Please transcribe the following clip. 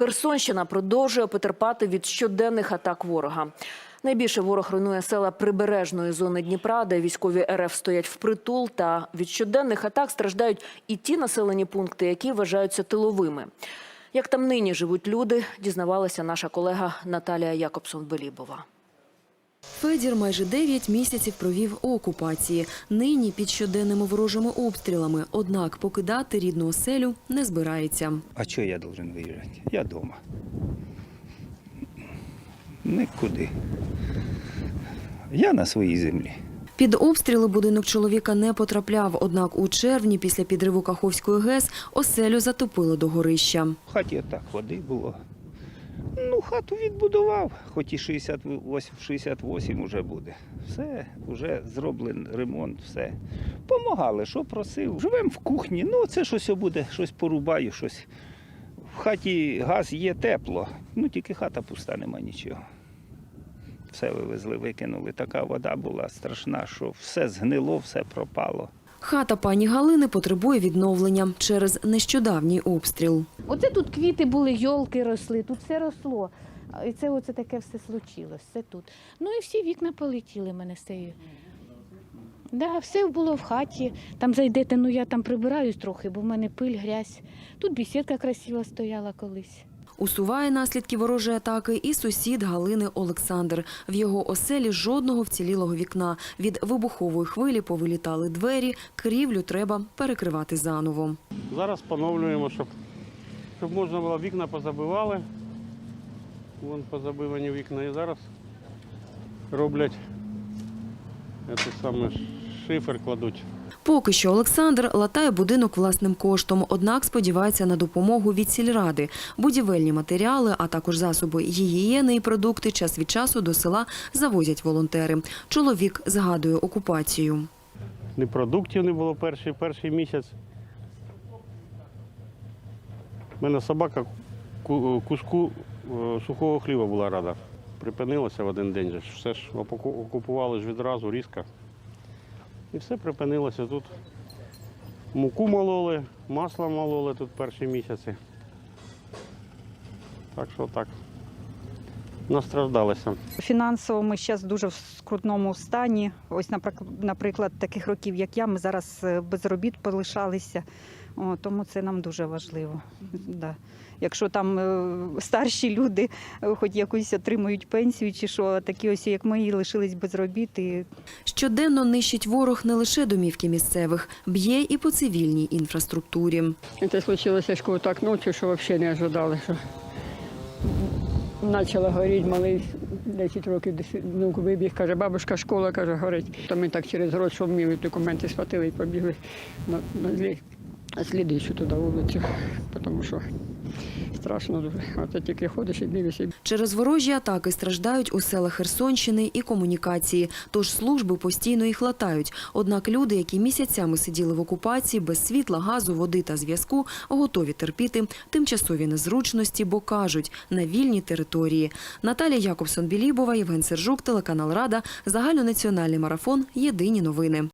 Херсонщина продовжує потерпати від щоденних атак ворога. Найбільше ворог руйнує села прибережної зони Дніпра, де військові РФ стоять впритул. Та від щоденних атак страждають і ті населені пункти, які вважаються тиловими. Як там нині живуть люди, дізнавалася наша колега Наталія Якобсон-Белібова. Федір майже 9 місяців провів у окупації. Нині під щоденними ворожими обстрілами. Однак покидати рідну оселю не збирається. А що я должен виїжджати? Я вдома. Нікуди. Я на своїй землі. Під обстріли будинок чоловіка не потрапляв. Однак у червні, після підриву Каховської ГЕС, оселю затопило до горища. В хаті отак води було. Ну, хату відбудував, хоч і 68, 68 вже буде. Все, вже зроблений ремонт, все. Помагали, що просив. Живемо в кухні, ну це щось буде, щось порубаю, щось. В хаті газ є тепло, ну тільки хата пуста, нема нічого. Все вивезли, викинули. Така вода була страшна, що все згнило, все пропало. Хата пані Галини потребує відновлення через нещодавній обстріл. Оце тут квіти були, йолки росли, тут все росло. І це оце таке все случилось, це тут. Ну і всі вікна полетіли мене з цією. Да, все було в хаті. Там зайдете, ну я там прибираюсь трохи, бо в мене пиль, грязь. Тут бесідка красива стояла колись. Усуває наслідки ворожої атаки і сусід Галини Олександр. В його оселі жодного вцілілого вікна. Від вибухової хвилі повилітали двері, крівлю треба перекривати заново. Зараз поновлюємо, щоб, щоб можна було вікна позабивали. Вон позабивані вікна і зараз роблять це саме шифер кладуть. Поки що Олександр латає будинок власним коштом, однак сподівається на допомогу від сільради. Будівельні матеріали, а також засоби гігієни і продукти час від часу до села завозять волонтери. Чоловік згадує окупацію. Ні продуктів не було перший, перший місяць. У мене собака куску е, сухого хліба була рада. Припинилося в один день. Все ж окупували ж відразу різко. І все припинилося тут. Муку мололи, масло мололи тут перші місяці. Так що так. Настраждалися. Фінансово ми зараз дуже в скрутному стані. Ось, наприклад, таких років, як я, ми зараз е, без робіт полишалися. О, тому це нам дуже важливо. Да. Якщо там е, старші люди е, хоч якусь отримують пенсію, чи що, такі ось, як ми, і лишились без робіт. І Щоденно нищить ворог не лише домівки місцевих, б'є і по цивільній інфраструктурі. Це случилося ж коли так ночі, що взагалі не ожидали, що почала горіти малий 10 років, внук вибіг, каже, бабушка, школа каже, горить. То ми так через гроші, що вміли, документи схватили і побігли на, на злі- слідуючу туди вулицю, тому що страшно дуже. Ти тільки ходиш і дивишся, Через ворожі атаки страждають у селах Херсонщини і комунікації, тож служби постійно їх латають. Однак люди, які місяцями сиділи в окупації без світла, газу, води та зв'язку, готові терпіти тимчасові незручності, бо кажуть на вільній території. Наталія Якобсон-Білібова, Євген Сержук, телеканал Рада, загальнонаціональний марафон. Єдині новини.